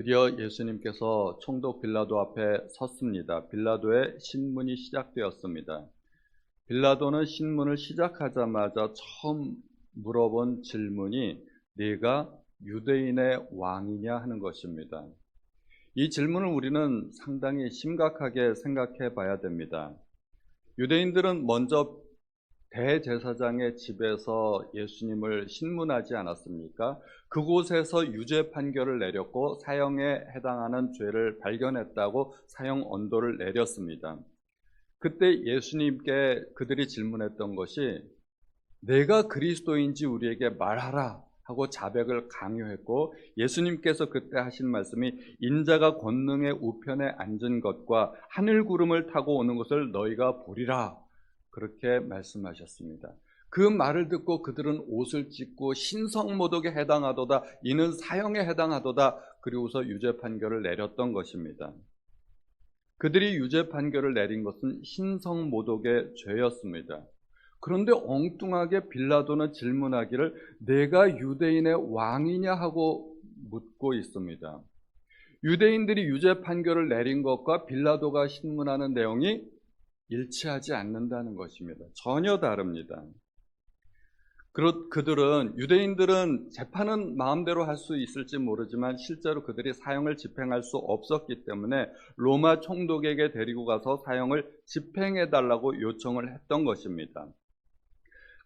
드디어 예수님께서 총독 빌라도 앞에 섰습니다. 빌라도의 신문이 시작되었습니다. 빌라도는 신문을 시작하자마자 처음 물어본 질문이 네가 유대인의 왕이냐 하는 것입니다. 이 질문을 우리는 상당히 심각하게 생각해 봐야 됩니다. 유대인들은 먼저 대제사장의 집에서 예수님을 신문하지 않았습니까? 그곳에서 유죄 판결을 내렸고 사형에 해당하는 죄를 발견했다고 사형 언도를 내렸습니다. 그때 예수님께 그들이 질문했던 것이 내가 그리스도인지 우리에게 말하라 하고 자백을 강요했고 예수님께서 그때 하신 말씀이 인자가 권능의 우편에 앉은 것과 하늘 구름을 타고 오는 것을 너희가 보리라 그렇게 말씀하셨습니다. 그 말을 듣고 그들은 옷을 찢고 신성모독에 해당하도다 이는 사형에 해당하도다 그리고서 유죄 판결을 내렸던 것입니다. 그들이 유죄 판결을 내린 것은 신성모독의 죄였습니다. 그런데 엉뚱하게 빌라도는 질문하기를 내가 유대인의 왕이냐 하고 묻고 있습니다. 유대인들이 유죄 판결을 내린 것과 빌라도가 신문하는 내용이 일치하지 않는다는 것입니다. 전혀 다릅니다. 그들은 유대인들은 재판은 마음대로 할 수 있을지 모르지만 실제로 그들이 사형을 집행할 수 없었기 때문에 로마 총독에게 데리고 가서 사형을 집행해 달라고 요청을 했던 것입니다.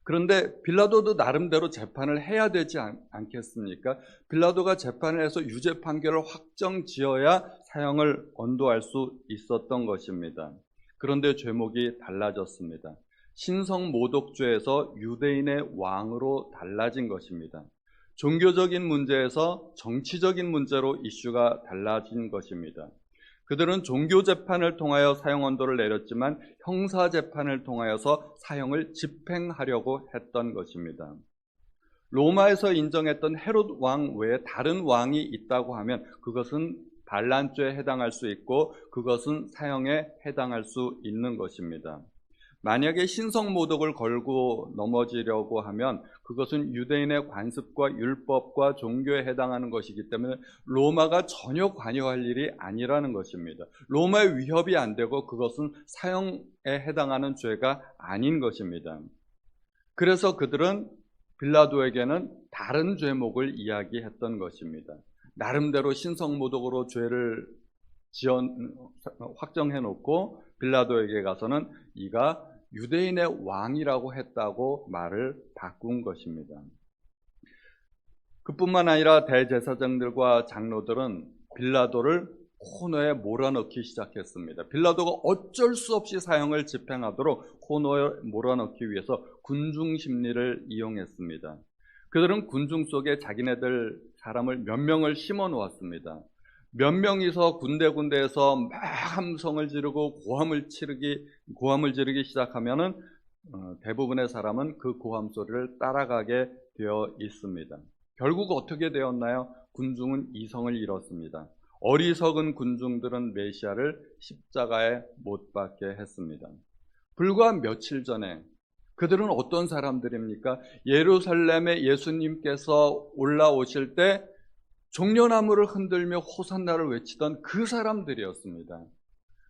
그런데 빌라도도 나름대로 재판을 해야 되지 않, 겠습니까 빌라도가 재판을 해서 유죄 판결을 확정 지어야 사형을 언도할 수 있었던 것입니다. 그런데 죄목이 달라졌습니다. 신성 모독죄에서 유대인의 왕으로 달라진 것입니다. 종교적인 문제에서 정치적인 문제로 이슈가 달라진 것입니다. 그들은 종교 재판을 통하여 사형 언도를 내렸지만 형사 재판을 통하여서 사형을 집행하려고 했던 것입니다. 로마에서 인정했던 헤롯 왕 외에 다른 왕이 있다고 하면 그것은 반란죄에 해당할 수 있고 그것은 사형에 해당할 수 있는 것입니다. 만약에 신성 모독을 걸고 넘어지려고 하면 그것은 유대인의 관습과 율법과 종교에 해당하는 것이기 때문에 로마가 전혀 관여할 일이 아니라는 것입니다. 로마의 위협이 안 되고 그것은 사형에 해당하는 죄가 아닌 것입니다. 그래서 그들은 빌라도에게는 다른 죄목을 이야기했던 것입니다. 나름대로 신성모독으로 죄를 지연 확정해 놓고 빌라도에게 가서는 이가 유대인의 왕이라고 했다고 말을 바꾼 것입니다. 그뿐만 아니라 대제사장들과 장로들은 빌라도를 코너에 몰아넣기 시작했습니다. 빌라도가 어쩔 수 없이 사형을 집행하도록 코너에 몰아넣기 위해서 군중 심리를 이용했습니다. 그들은 군중 속에 자기네들 사람을 몇 명을 심어 놓았습니다. 몇 명이서 군데군데에서 막 함성을 지르고 고함을 치르기 고함을 지르기 시작하면은 어, 대부분의 사람은 그 고함 소리를 따라가게 되어 있습니다. 결국 어떻게 되었나요? 군중은 이성을 잃었습니다. 어리석은 군중들은 메시아를 십자가에 못 박게 했습니다. 불과 며칠 전에 그들은 어떤 사람들입니까? 예루살렘에 예수님께서 올라오실 때 종려나무를 흔들며 호산나를 외치던 그 사람들이었습니다.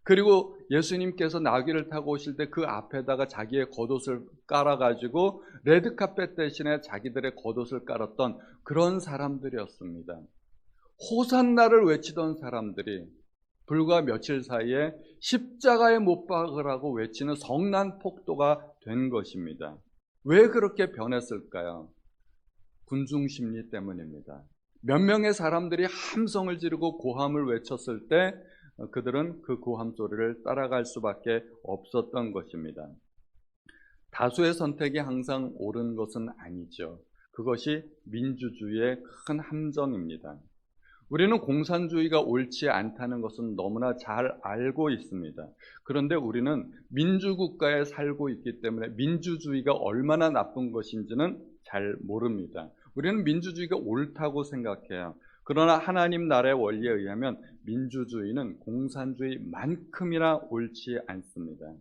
그리고 예수님께서 나귀를 타고 오실 때 그 앞에다가 자기의 겉옷을 깔아가지고 레드카펫 대신에 자기들의 겉옷을 깔았던 그런 사람들이었습니다. 호산나를 외치던 사람들이 불과 며칠 사이에 십자가에 못 박으라고 외치는 성난 폭도가 된 것입니다. 왜 그렇게 변했을까요? 군중 심리 때문입니다. 몇 명의 사람들이 함성을 지르고 고함을 외쳤을 때 그들은 그 고함 소리를 따라갈 수밖에 없었던 것입니다. 다수의 선택이 항상 옳은 것은 아니죠. 그것이 민주주의의 큰 함정입니다. 우리는 공산주의가 옳지 않다는 것은 너무나 잘 알고 있습니다. 그런데 우리는 민주국가에 살고 있기 때문에 민주주의가 얼마나 나쁜 것인지는 잘 모릅니다. 우리는 민주주의가 옳다고 생각해요. 그러나 하나님 나라의 원리에 의하면 민주주의는 공산주의만큼이나 옳지 않습니다.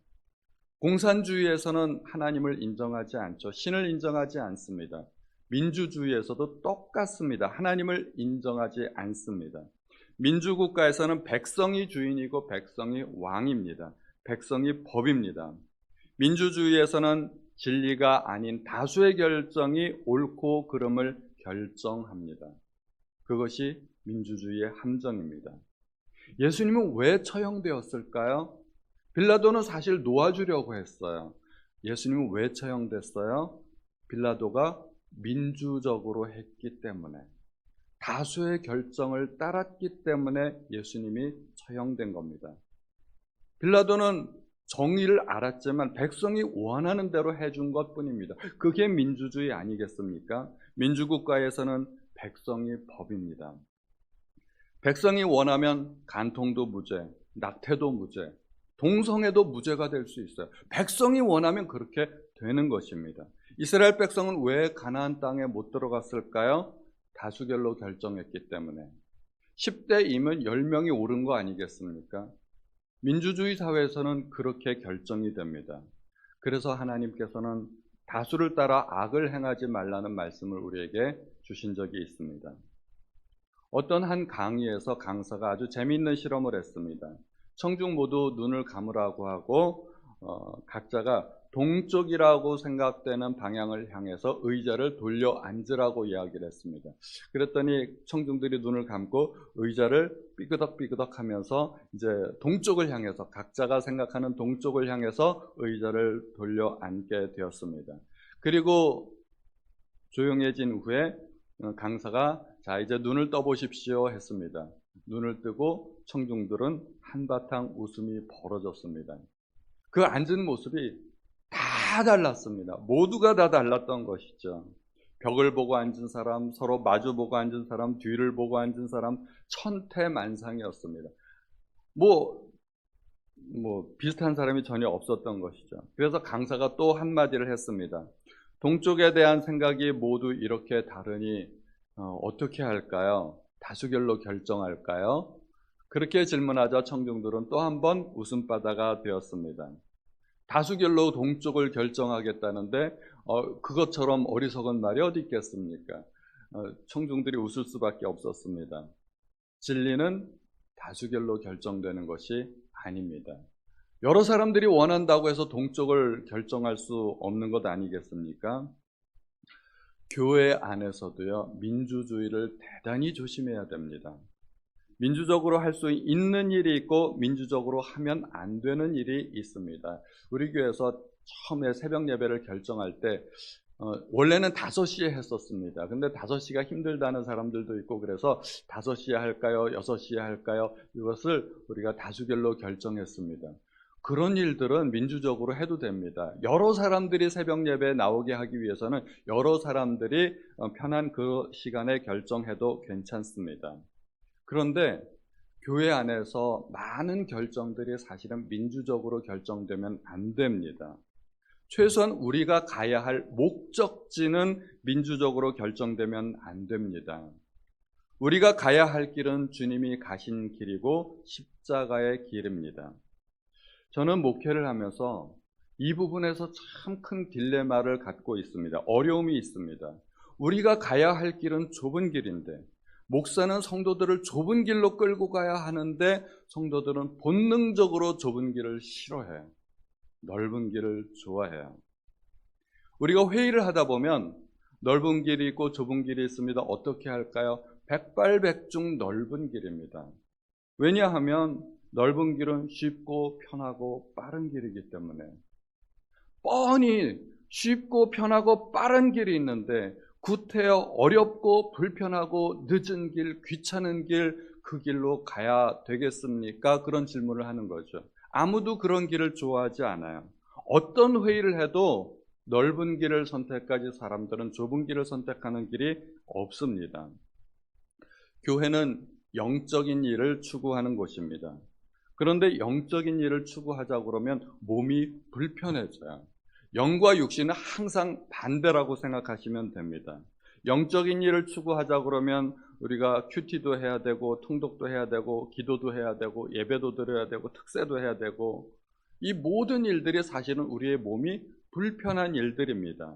공산주의에서는 하나님을 인정하지 않죠. 신을 인정하지 않습니다. 민주주의에서도 똑같습니다. 하나님을 인정하지 않습니다. 민주국가에서는 백성이 주인이고 백성이 왕입니다. 백성이 법입니다. 민주주의에서는 진리가 아닌 다수의 결정이 옳고 그름을 결정합니다. 그것이 민주주의의 함정입니다. 예수님은 왜 처형되었을까요? 빌라도는 사실 놓아주려고 했어요. 예수님은 왜 처형됐어요? 빌라도가 민주적으로 했기 때문에 다수의 결정을 따랐기 때문에 예수님이 처형된 겁니다. 빌라도는 정의를 알았지만 백성이 원하는 대로 해준 것 뿐입니다. 그게 민주주의 아니겠습니까? 민주국가에서는 백성이 법입니다. 백성이 원하면 간통도 무죄, 낙태도 무죄, 동성애도 무죄가 될 수 있어요. 백성이 원하면 그렇게 되는 것입니다. 이스라엘 백성은 왜 가나안 땅에 못 들어갔을까요? 다수결로 결정했기 때문에. 10대이면 10명이 옳은 거 아니겠습니까? 민주주의 사회에서는 그렇게 결정이 됩니다. 그래서 하나님께서는 다수를 따라 악을 행하지 말라는 말씀을 우리에게 주신 적이 있습니다. 어떤 한 강의에서 강사가 아주 재미있는 실험을 했습니다. 청중 모두 눈을 감으라고 하고 어, 각자가 동쪽이라고 생각되는 방향을 향해서 의자를 돌려 앉으라고 이야기를 했습니다. 그랬더니 청중들이 눈을 감고 의자를 삐그덕삐그덕 하면서 이제 동쪽을 향해서 각자가 생각하는 동쪽을 향해서 의자를 돌려 앉게 되었습니다. 그리고 조용해진 후에 어, 강사가 자 이제 눈을 떠보십시오 했습니다. 눈을 뜨고 청중들은 한바탕 웃음이 벌어졌습니다. 그 앉은 모습이 다 달랐습니다. 모두가 다 달랐던 것이죠. 벽을 보고 앉은 사람, 서로 마주 보고 앉은 사람, 뒤를 보고 앉은 사람, 천태만상이었습니다. 뭐, 뭐, 비슷한 사람이 전혀 없었던 것이죠. 그래서 강사가 또 한마디를 했습니다. 동쪽에 대한 생각이 모두 이렇게 다르니, 어, 어떻게 할까요? 다수결로 결정할까요? 그렇게 질문하자 청중들은 또 한 번 웃음바다가 되었습니다. 다수결로 동쪽을 결정하겠다는데 어, 그것처럼 어리석은 말이 어디 있겠습니까? 어, 청중들이 웃을 수밖에 없었습니다. 진리는 다수결로 결정되는 것이 아닙니다. 여러 사람들이 원한다고 해서 동쪽을 결정할 수 없는 것 아니겠습니까? 교회 안에서도요, 민주주의를 대단히 조심해야 됩니다. 민주적으로 할 수 있는 일이 있고 민주적으로 하면 안 되는 일이 있습니다. 우리 교회에서 처음에 새벽 예배를 결정할 때 어, 원래는 5시에 했었습니다. 근데 5시가 힘들다는 사람들도 있고 그래서 5시에 할까요? 6시에 할까요? 이것을 우리가 다수결로 결정했습니다. 그런 일들은 민주적으로 해도 됩니다. 여러 사람들이 새벽 예배에 나오게 하기 위해서는 여러 사람들이 어, 편한 그 시간에 결정해도 괜찮습니다. 그런데 교회 안에서 많은 결정들이 사실은 민주적으로 결정되면 안 됩니다. 최소한 우리가 가야 할 목적지는 민주적으로 결정되면 안 됩니다. 우리가 가야 할 길은 주님이 가신 길이고 십자가의 길입니다. 저는 목회를 하면서 이 부분에서 참 큰 딜레마를 갖고 있습니다. 어려움이 있습니다. 우리가 가야 할 길은 좁은 길인데 목사는 성도들을 좁은 길로 끌고 가야 하는데 성도들은 본능적으로 좁은 길을 싫어해요. 넓은 길을 좋아해요. 우리가 회의를 하다 보면 넓은 길이 있고 좁은 길이 있습니다. 어떻게 할까요? 백발백중 넓은 길입니다. 왜냐하면 넓은 길은 쉽고 편하고 빠른 길이기 때문에 뻔히 쉽고 편하고 빠른 길이 있는데 구태여 어렵고 불편하고 늦은 길, 귀찮은 길, 그 길로 가야 되겠습니까? 그런 질문을 하는 거죠. 아무도 그런 길을 좋아하지 않아요. 어떤 회의를 해도 넓은 길을 선택하지 사람들은 좁은 길을 선택하는 길이 없습니다. 교회는 영적인 일을 추구하는 곳입니다. 그런데 영적인 일을 추구하자 그러면 몸이 불편해져요. 영과 육신은 항상 반대라고 생각하시면 됩니다. 영적인 일을 추구하자 그러면 우리가 큐티도 해야 되고 통독도 해야 되고 기도도 해야 되고 예배도 드려야 되고 특세도 해야 되고 이 모든 일들이 사실은 우리의 몸이 불편한 일들입니다.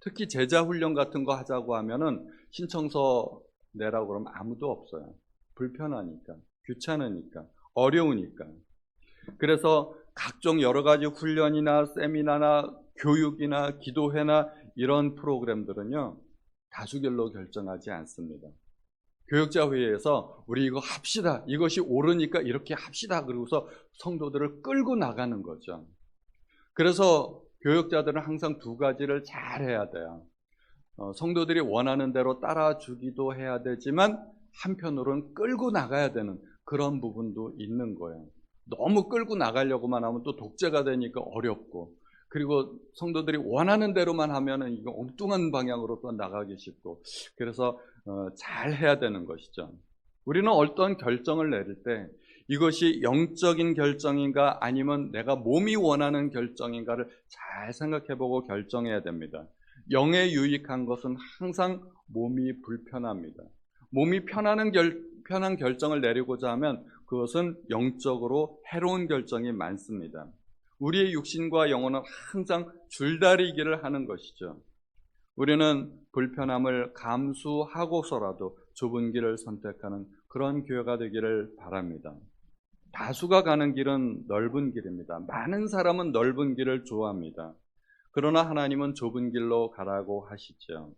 특히 제자 훈련 같은 거 하자고 하면은 신청서 내라고 그러면 아무도 없어요. 불편하니까, 귀찮으니까, 어려우니까. 그래서 각종 여러 가지 훈련이나 세미나나 교육이나 기도회나 이런 프로그램들은요, 다수결로 결정하지 않습니다. 교육자 회의에서 우리 이거 합시다. 이것이 옳으니까 이렇게 합시다. 그러고서 성도들을 끌고 나가는 거죠. 그래서 교육자들은 항상 두 가지를 잘 해야 돼요. 어, 성도들이 원하는 대로 따라주기도 해야 되지만 한편으로는 끌고 나가야 되는 그런 부분도 있는 거예요. 너무 끌고 나가려고만 하면 또 독재가 되니까 어렵고 그리고 성도들이 원하는 대로만 하면은 이거 엉뚱한 방향으로 또 나가기 쉽고 그래서 어, 잘 해야 되는 것이죠. 우리는 어떤 결정을 내릴 때 이것이 영적인 결정인가 아니면 내가 몸이 원하는 결정인가를 잘 생각해보고 결정해야 됩니다. 영에 유익한 것은 항상 몸이 불편합니다. 몸이 편하는 결, 편한 결정을 내리고자 하면 그것은 영적으로 해로운 결정이 많습니다. 우리의 육신과 영혼은 항상 줄다리기를 하는 것이죠. 우리는 불편함을 감수하고서라도 좁은 길을 선택하는 그런 교회가 되기를 바랍니다. 다수가 가는 길은 넓은 길입니다. 많은 사람은 넓은 길을 좋아합니다. 그러나 하나님은 좁은 길로 가라고 하시죠.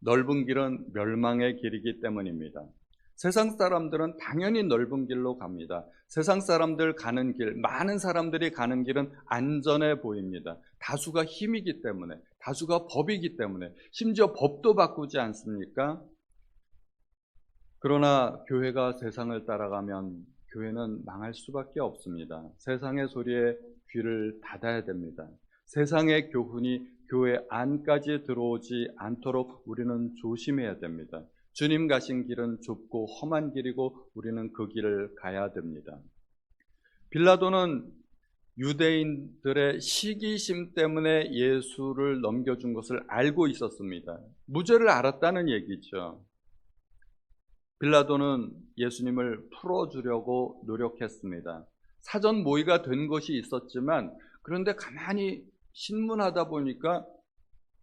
넓은 길은 멸망의 길이기 때문입니다. 세상 사람들은 당연히 넓은 길로 갑니다. 세상 사람들 가는 길, 많은 사람들이 가는 길은 안전해 보입니다. 다수가 힘이기 때문에, 다수가 법이기 때문에, 심지어 법도 바꾸지 않습니까? 그러나 교회가 세상을 따라가면 교회는 망할 수밖에 없습니다. 세상의 소리에 귀를 닫아야 됩니다. 세상의 교훈이 교회 안까지 들어오지 않도록 우리는 조심해야 됩니다. 주님 가신 길은 좁고 험한 길이고 우리는 그 길을 가야 됩니다. 빌라도는 유대인들의 시기심 때문에 예수를 넘겨준 것을 알고 있었습니다. 무죄를 알았다는 얘기죠. 빌라도는 예수님을 풀어주려고 노력했습니다. 사전 모의가 된 것이 있었지만 그런데 가만히 신문하다 보니까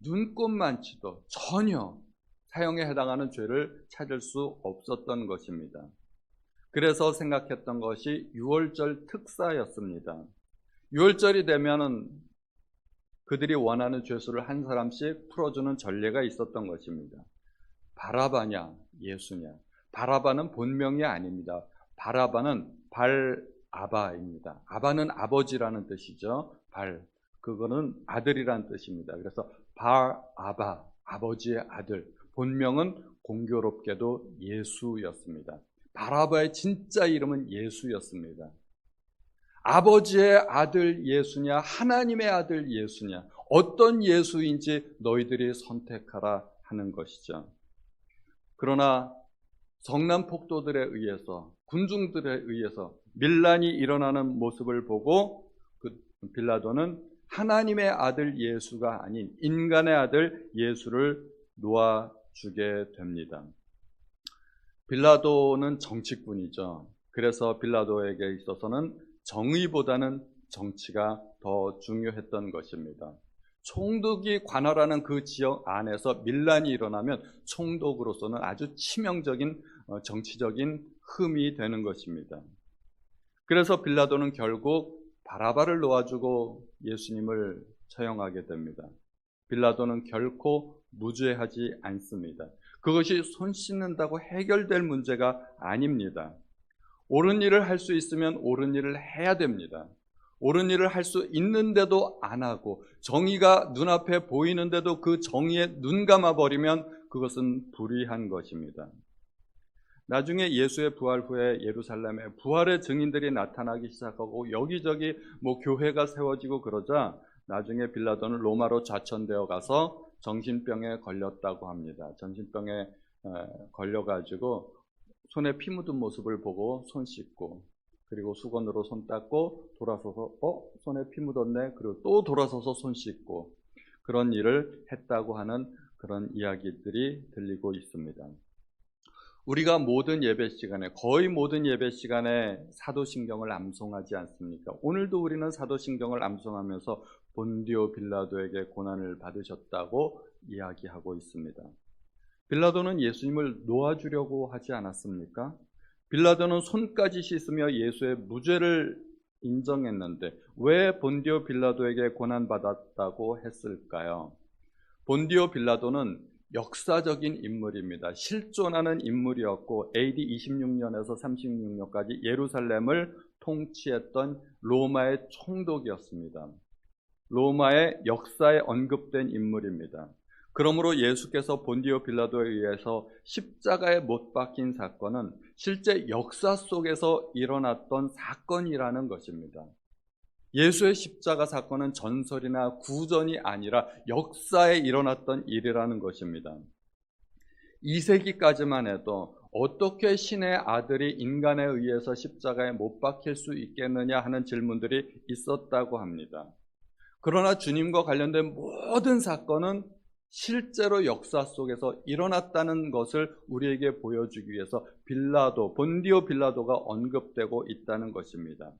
눈꼽만치도 전혀 사형에 해당하는 죄를 찾을 수 없었던 것입니다. 그래서 생각했던 것이 6월절 특사였습니다. 6월절이 되면은 그들이 원하는 죄수를 한 사람씩 풀어주는 전례가 있었던 것입니다. 바라바냐, 예수냐. 바라바는 본명이 아닙니다. 바라바는 발아바입니다. 아바는 아버지라는 뜻이죠. 발. 그거는 아들이라는 뜻입니다. 그래서 발아바, 아버지의 아들. 본명은 공교롭게도 예수였습니다. 바라바의 진짜 이름은 예수였습니다. 아버지의 아들 예수냐, 하나님의 아들 예수냐, 어떤 예수인지 너희들이 선택하라 하는 것이죠. 그러나 성남 폭도들에 의해서 군중들에 의해서 밀란이 일어나는 모습을 보고 그 빌라도는 하나님의 아들 예수가 아닌 인간의 아들 예수를 놓아 주게 됩니다. 빌라도는 정치꾼이죠. 그래서 빌라도에게 있어서는 정의보다는 정치가 더 중요했던 것입니다. 총독이 관할하는 그 지역 안에서 밀란이 일어나면 총독으로서는 아주 치명적인 어, 정치적인 흠이 되는 것입니다. 그래서 빌라도는 결국 바라바를 놓아주고 예수님을 처형하게 됩니다. 빌라도는 결코 무죄하지 않습니다. 그것이 손 씻는다고 해결될 문제가 아닙니다. 옳은 일을 할 수 있으면 옳은 일을 해야 됩니다. 옳은 일을 할 수 있는데도 안 하고 정의가 눈앞에 보이는데도 그 정의에 눈 감아 버리면 그것은 불의한 것입니다. 나중에 예수의 부활 후에 예루살렘에 부활의 증인들이 나타나기 시작하고 여기저기 뭐 교회가 세워지고 그러자 나중에 빌라도는 로마로 좌천되어 가서 정신병에 걸렸다고 합니다. 정신병에 걸려가지고 손에 피 묻은 모습을 보고 손 씻고 그리고 수건으로 손 닦고 돌아서서 어 손에 피 묻었네 그리고 또 돌아서서 손 씻고 그런 일을 했다고 하는 그런 이야기들이 들리고 있습니다. 우리가 모든 예배 시간에 거의 모든 예배 시간에 사도신경을 암송하지 않습니까? 오늘도 우리는 사도신경을 암송하면서 본디오 빌라도에게 고난을 받으셨다고 이야기하고 있습니다. 빌라도는 예수님을 놓아주려고 하지 않았습니까? 빌라도는 손까지 씻으며 예수의 무죄를 인정했는데 왜 본디오 빌라도에게 고난받았다고 했을까요? 본디오 빌라도는 역사적인 인물입니다. 실존하는 인물이었고 AD 26년에서 36년까지 예루살렘을 통치했던 로마의 총독이었습니다. 로마의 역사에 언급된 인물입니다. 그러므로 예수께서 본디오 빌라도에 의해서 십자가에 못 박힌 사건은 실제 역사 속에서 일어났던 사건이라는 것입니다. 예수의 십자가 사건은 전설이나 구전이 아니라 역사에 일어났던 일이라는 것입니다. 2세기까지만 해도 어떻게 신의 아들이 인간에 의해서 십자가에 못 박힐 수 있겠느냐 하는 질문들이 있었다고 합니다. 그러나 주님과 관련된 모든 사건은 실제로 역사 속에서 일어났다는 것을 우리에게 보여주기 위해서 빌라도, 본디오 빌라도가 언급되고 있다는 것입니다.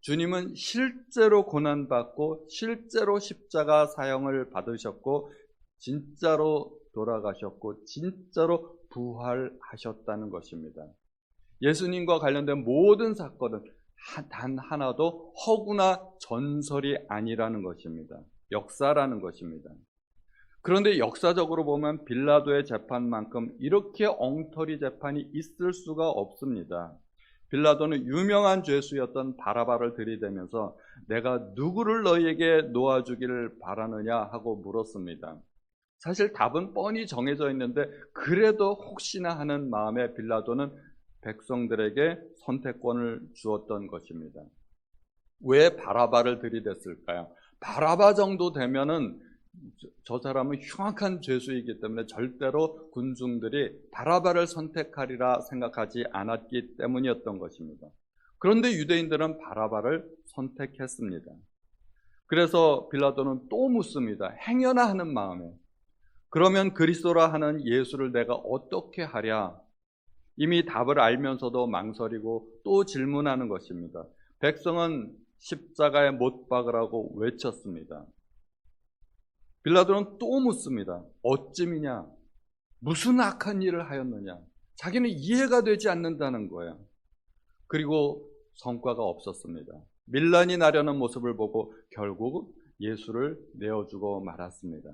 주님은 실제로 고난받고 실제로 십자가 사형을 받으셨고 진짜로 돌아가셨고 진짜로 부활하셨다는 것입니다. 예수님과 관련된 모든 사건은 단 하나도 허구나 전설이 아니라는 것입니다. 역사라는 것입니다. 그런데 역사적으로 보면 빌라도의 재판만큼 이렇게 엉터리 재판이 있을 수가 없습니다. 빌라도는 유명한 죄수였던 바라바를 들이대면서 내가 누구를 너희에게 놓아주기를 바라느냐 하고 물었습니다. 사실 답은 뻔히 정해져 있는데 그래도 혹시나 하는 마음에 빌라도는 백성들에게 선택권을 주었던 것입니다. 왜 바라바를 들이댔을까요? 바라바 정도 되면은 저 사람은 흉악한 죄수이기 때문에 절대로 군중들이 바라바를 선택하리라 생각하지 않았기 때문이었던 것입니다. 그런데 유대인들은 바라바를 선택했습니다. 그래서 빌라도는 또 묻습니다. 행여나 하는 마음에 그러면 그리스도라 하는 예수를 내가 어떻게 하랴? 이미 답을 알면서도 망설이고 또 질문하는 것입니다. 백성은 십자가에 못 박으라고 외쳤습니다. 빌라도는 또 묻습니다. 어찌미냐? 무슨 악한 일을 하였느냐? 자기는 이해가 되지 않는다는 거예요. 그리고 성과가 없었습니다. 밀란이 나려는 모습을 보고 결국 예수를 내어주고 말았습니다.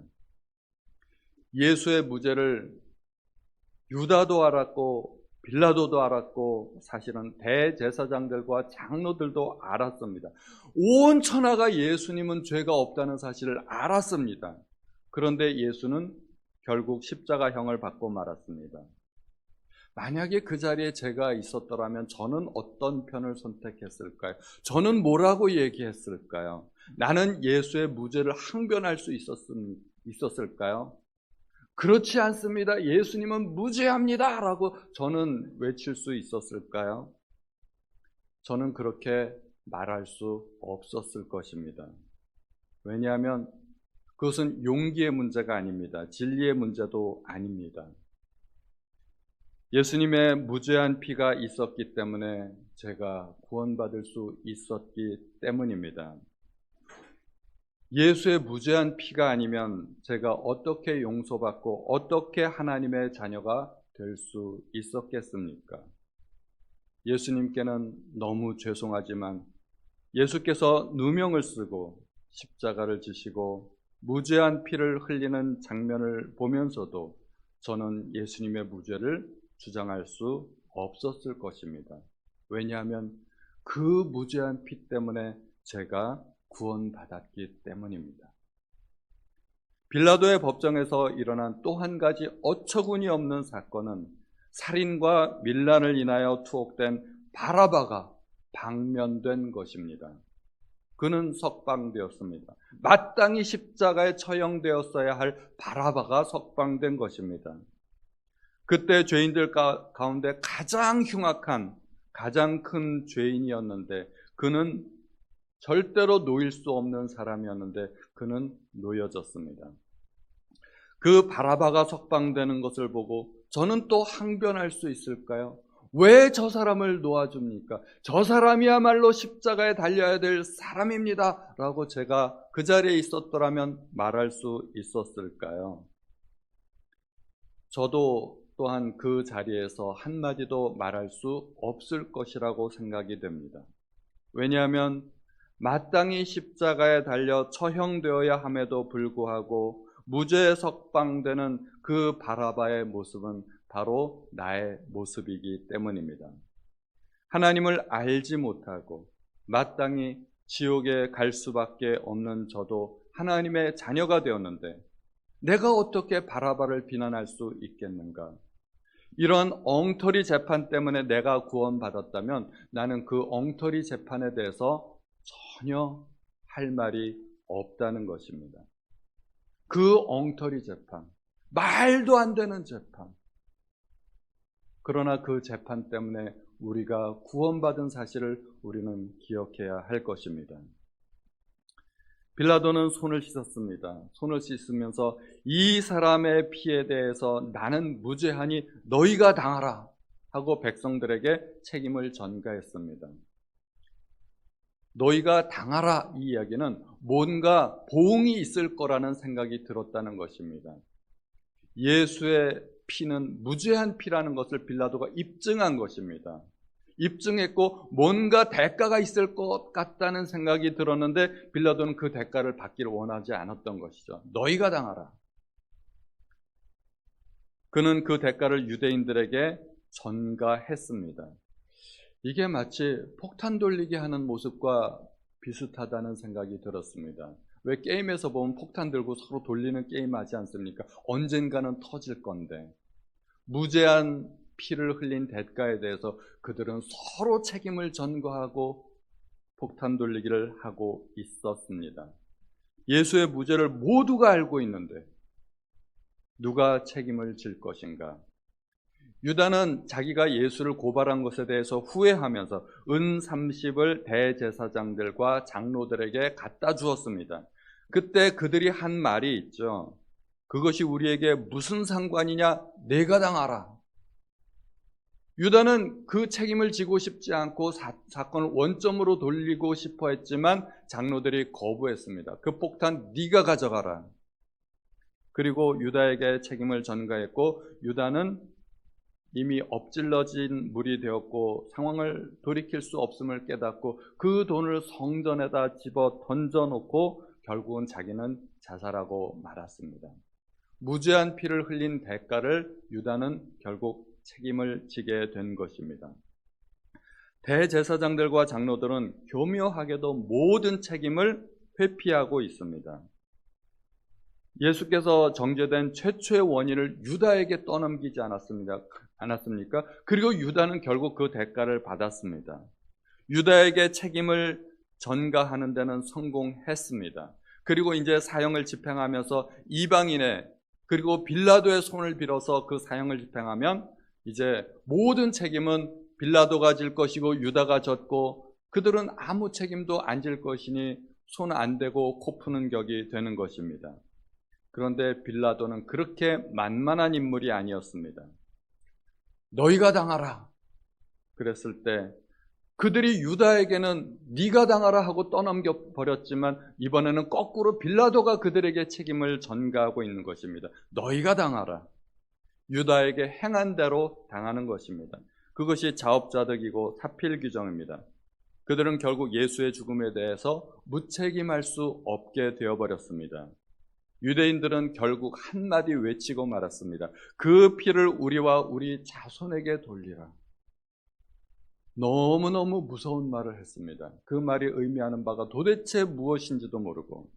예수의 무죄를 유다도 알았고 빌라도도 알았고 사실은 대제사장들과 장로들도 알았습니다. 온 천하가 예수님은 죄가 없다는 사실을 알았습니다. 그런데 예수는 결국 십자가형을 받고 말았습니다. 만약에 그 자리에 제가 있었더라면 저는 어떤 편을 선택했을까요? 저는 뭐라고 얘기했을까요? 나는 예수의 무죄를 항변할 수 있었을까요? 그렇지 않습니다. 예수님은 무죄합니다. 라고 저는 외칠 수 있었을까요? 저는 그렇게 말할 수 없었을 것입니다. 왜냐하면 그것은 용기의 문제가 아닙니다. 진리의 문제도 아닙니다. 예수님의 무죄한 피가 있었기 때문에 제가 구원받을 수 있었기 때문입니다. 예수의 무죄한 피가 아니면 제가 어떻게 용서받고 어떻게 하나님의 자녀가 될 수 있었겠습니까? 예수님께는 너무 죄송하지만 예수께서 누명을 쓰고 십자가를 지시고 무죄한 피를 흘리는 장면을 보면서도 저는 예수님의 무죄를 주장할 수 없었을 것입니다. 왜냐하면 그 무죄한 피 때문에 제가 구원받았기 때문입니다. 빌라도의 법정에서 일어난 또 한 가지 어처구니 없는 사건은 살인과 밀란을 인하여 투옥된 바라바가 방면된 것입니다. 그는 석방되었습니다. 마땅히 십자가에 처형되었어야 할 바라바가 석방된 것입니다. 그때 죄인들 가운데 가장 흉악한, 가장 큰 죄인이었는데 그는 절대로 놓일 수 없는 사람이었는데 그는 놓여졌습니다. 그 바라바가 석방되는 것을 보고 저는 또 항변할 수 있을까요? 왜 저 사람을 놓아줍니까? 저 사람이야말로 십자가에 달려야 될 사람입니다. 라고 제가 그 자리에 있었더라면 말할 수 있었을까요? 저도 또한 그 자리에서 한마디도 말할 수 없을 것이라고 생각이 됩니다. 왜냐하면 마땅히 십자가에 달려 처형되어야 함에도 불구하고 무죄 석방되는 그 바라바의 모습은 바로 나의 모습이기 때문입니다. 하나님을 알지 못하고 마땅히 지옥에 갈 수밖에 없는 저도 하나님의 자녀가 되었는데 내가 어떻게 바라바를 비난할 수 있겠는가? 이런 엉터리 재판 때문에 내가 구원받았다면 나는 그 엉터리 재판에 대해서 전혀 할 말이 없다는 것입니다. 그 엉터리 재판, 말도 안 되는 재판. 그러나 그 재판 때문에 우리가 구원받은 사실을 우리는 기억해야 할 것입니다. 빌라도는 손을 씻었습니다. 손을 씻으면서 이 사람의 피에 대해서 나는 무죄하니 너희가 당하라 하고 백성들에게 책임을 전가했습니다. 너희가 당하라 이 이야기는 뭔가 보응이 있을 거라는 생각이 들었다는 것입니다. 예수의 피는 무죄한 피라는 것을 빌라도가 입증한 것입니다. 입증했고 뭔가 대가가 있을 것 같다는 생각이 들었는데 빌라도는 그 대가를 받기를 원하지 않았던 것이죠. 너희가 당하라. 그는 그 대가를 유대인들에게 전가했습니다. 이게 마치 폭탄 돌리기 하는 모습과 비슷하다는 생각이 들었습니다. 왜 게임에서 보면 폭탄 들고 서로 돌리는 게임 하지 않습니까? 언젠가는 터질 건데. 무제한 피를 흘린 대가에 대해서 그들은 서로 책임을 전가하고 폭탄 돌리기를 하고 있었습니다. 예수의 무죄를 모두가 알고 있는데 누가 책임을 질 것인가? 유다는 자기가 예수를 고발한 것에 대해서 후회하면서 은 30을 대제사장들과 장로들에게 갖다 주었습니다. 그때 그들이 한 말이 있죠. 그것이 우리에게 무슨 상관이냐? 내가 당하라. 유다는 그 책임을 지고 싶지 않고 사, 건을 원점으로 돌리고 싶어 했지만 장로들이 거부했습니다. 그 폭탄 네가 가져가라. 그리고 유다에게 책임을 전가했고 유다는 이미 엎질러진 물이 되었고 상황을 돌이킬 수 없음을 깨닫고 그 돈을 성전에다 집어 던져놓고 결국은 자기는 자살하고 말았습니다. 무죄한 피를 흘린 대가를 유다는 결국 책임을 지게 된 것입니다. 대제사장들과 장로들은 교묘하게도 모든 책임을 회피하고 있습니다. 예수께서 정죄된 최초의 원인을 유다에게 떠넘기지 않았습니다. 않았습니까? 그리고 유다는 결국 그 대가를 받았습니다. 유다에게 책임을 전가하는 데는 성공했습니다. 그리고 이제 사형을 집행하면서 이방인의 그리고 빌라도의 손을 빌어서 그 사형을 집행하면 이제 모든 책임은 빌라도가 질 것이고 유다가 졌고 그들은 아무 책임도 안 질 것이니 손 안 대고 코 푸는 격이 되는 것입니다. 그런데 빌라도는 그렇게 만만한 인물이 아니었습니다. 너희가 당하라. 그랬을 때 그들이 유다에게는 네가 당하라 하고 떠넘겨 버렸지만 이번에는 거꾸로 빌라도가 그들에게 책임을 전가하고 있는 것입니다. 너희가 당하라. 유다에게 행한 대로 당하는 것입니다. 그것이 자업자득이고 사필 규정입니다. 그들은 결국 예수의 죽음에 대해서 무책임할 수 없게 되어 버렸습니다. 유대인들은 결국 한마디 외치고 말았습니다. 그 피를 우리와 우리 자손에게 돌리라. 너무너무 무서운 말을 했습니다. 그 말이 의미하는 바가 도대체 무엇인지도 모르고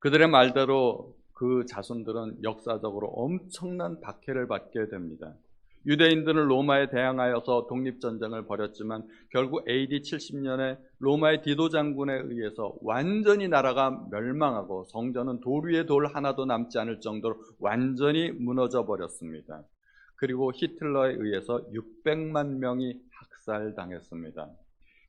그들의 말대로 그 자손들은 역사적으로 엄청난 박해를 받게 됩니다. 유대인들은 로마에 대항하여서 독립전쟁을 벌였지만 결국 AD 70년에 로마의 디도 장군에 의해서 완전히 나라가 멸망하고 성전은 돌 위에 돌 하나도 남지 않을 정도로 완전히 무너져 버렸습니다. 그리고 히틀러에 의해서 600만 명이 학살당했습니다.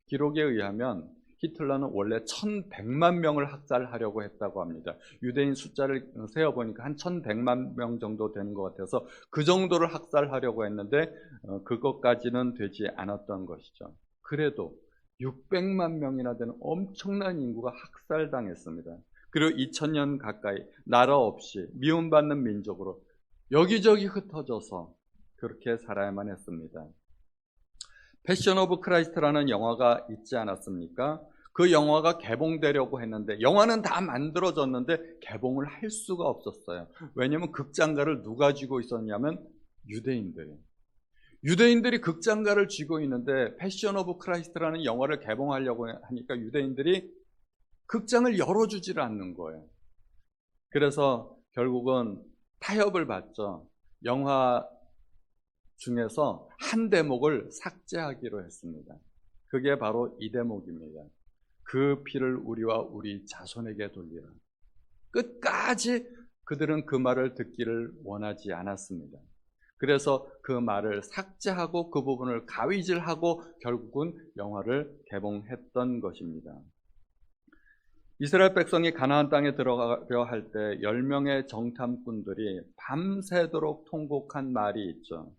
기록에 의하면 히틀러는 원래 1100만 명을 학살하려고 했다고 합니다. 유대인 숫자를 세어보니까 한 1100만 명 정도 되는 것 같아서 그 정도를 학살하려고 했는데 어, 그것까지는 되지 않았던 것이죠. 그래도 600만 명이나 되는 엄청난 인구가 학살당했습니다. 그리고 2000년 가까이 나라 없이 미움받는 민족으로 여기저기 흩어져서 그렇게 살아야만 했습니다. 패션 오브 크라이스트라는 영화가 있지 않았습니까? 그 영화가 개봉되려고 했는데 영화는 다 만들어졌는데 개봉을 할 수가 없었어요. 왜냐하면 극장가를 누가 쥐고 있었냐면 유대인들이. 유대인들이 극장가를 쥐고 있는데 패션 오브 크라이스트라는 영화를 개봉하려고 하니까 유대인들이 극장을 열어주지를 않는 거예요. 그래서 결국은 타협을 받죠. 영화 중에서 한 대목을 삭제하기로 했습니다. 그게 바로 이 대목입니다. 그 피를 우리와 우리 자손에게 돌리라. 끝까지 그들은 그 말을 듣기를 원하지 않았습니다. 그래서 그 말을 삭제하고 그 부분을 가위질하고 결국은 영화를 개봉했던 것입니다. 이스라엘 백성이 가나안 땅에 들어가려 할 때 10명의 정탐꾼들이 밤새도록 통곡한 말이 있죠.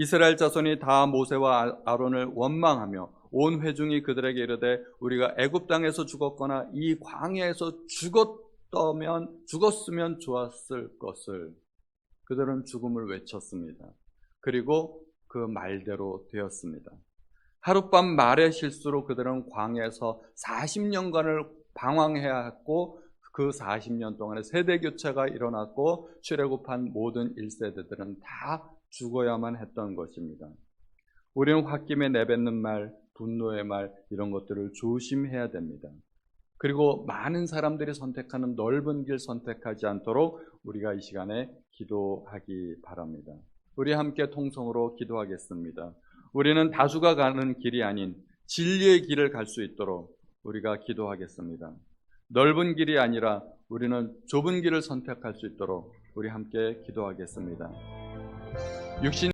이스라엘 자손이 다 모세와 아론을 원망하며 온 회중이 그들에게 이르되 우리가 애굽 땅에서 죽었거나 이 광야에서 죽었다면 죽었으면 좋았을 것을 그들은 죽음을 외쳤습니다. 그리고 그 말대로 되었습니다. 하룻밤 말의 실수로 그들은 광야에서 40년간을 방황해야 했고 그 40년 동안에 세대 교체가 일어났고 출애굽한 모든 1세대들은 다 죽어야만 했던 것입니다. 우리는 홧김에 내뱉는 말, 분노의 말 이런 것들을 조심해야 됩니다. 그리고 많은 사람들이 선택하는 넓은 길 선택하지 않도록 우리가 이 시간에 기도하기 바랍니다. 우리 함께 통성으로 기도하겠습니다. 우리는 다수가 가는 길이 아닌 진리의 길을 갈 수 있도록 우리가 기도하겠습니다. 넓은 길이 아니라 우리는 좁은 길을 선택할 수 있도록 우리 함께 기도하겠습니다. 육신